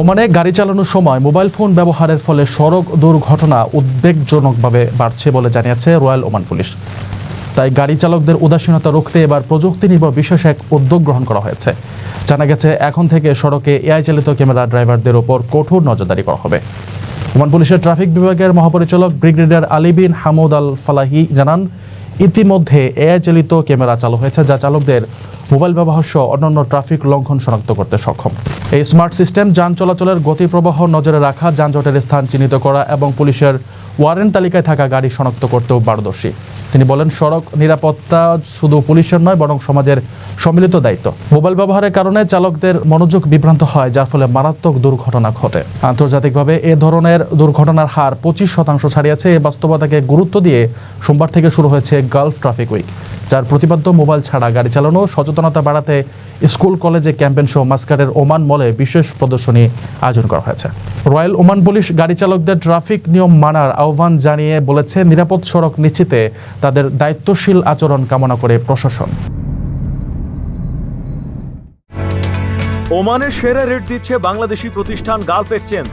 ওমানে গাড়ি চালানোর সময় মোবাইল ফোন ব্যবহারের ফলে সড়ক দুর্ঘটনা উদ্বেগজনকভাবে বাড়ছে বলে জানিয়েছে রয়্যাল ওমান পুলিশ। তাই গাড়ি চালকদের উদাসীনতা রুখতে এবার প্রযুক্তি নির্ভর বিশেষ এক উদ্যোগ গ্রহণ করা হয়েছে। জানা গেছে, এখন থেকে সড়কে এআই চালিত ক্যামেরা ড্রাইভারদের ওপর কঠোর নজরদারি করা হবে। ওমান পুলিশের ট্রাফিক বিভাগের মহাপরিচালক brigadier Ali bin Hamood Al Falahi জানান, ইতিমধ্যে এআই চালিত ক্যামেরা চালু হয়েছে, যা চালকদের মোবাইল ব্যবহার সহ অন্যান্য ট্রাফিক লঙ্ঘন শনাক্ত করতে সক্ষম। এই স্মার্ট সিস্টেম যান চলাচলের গতি প্রবাহ নজরে রাখা, যানজটের স্থান চিহ্নিত করা এবং পুলিশের ওয়ারেন্ট তালিকায় থাকা গাড়ি শনাক্ত করতেও পারদর্শী। তিনি বলেন, সড়ক নিরাপত্তা শুধু পুলিশের নয়, বরং সমাজের সম্মিলিত দায়িত্ব। মোবাইল ব্যবহারের কারণে চালকদের মনোযোগ বিভ্রান্ত হয়, যার ফলে মারাত্মক দুর্ঘটনা ঘটে। আন্তর্জাতিকভাবে এ ধরনের দুর্ঘটনার হার পঁচিশ শতাংশ ছাড়িয়েছে। এই বাস্তবতাকে গুরুত্ব দিয়ে সোমবার থেকে শুরু হয়েছে গালফ ট্রাফিক উইক। যার প্রতিপাদ্য মোবাইল ছাড়া গাড়ি চালানো, সচেতনতা বাড়াতে স্কুল, কলেজে ক্যাম্পেন সহ মাস্কারের ওমান মলে বিশেষ প্রদর্শনী আয়োজন করা হয়েছে। রয়্যাল ওমান পুলিশ গাড়ি চালকদের ট্রাফিক নিয়ম মানার আহ্বান জানিয়ে বলেছে, নিরাপদ সড়ক নিশ্চিতে তাদের দায়িত্বশীল আচরণ কামনা করে প্রশাসন। ওমানের সেরা রেট দিচ্ছে বাংলাদেশি প্রতিষ্ঠান গালফ এক্সচেঞ্জ।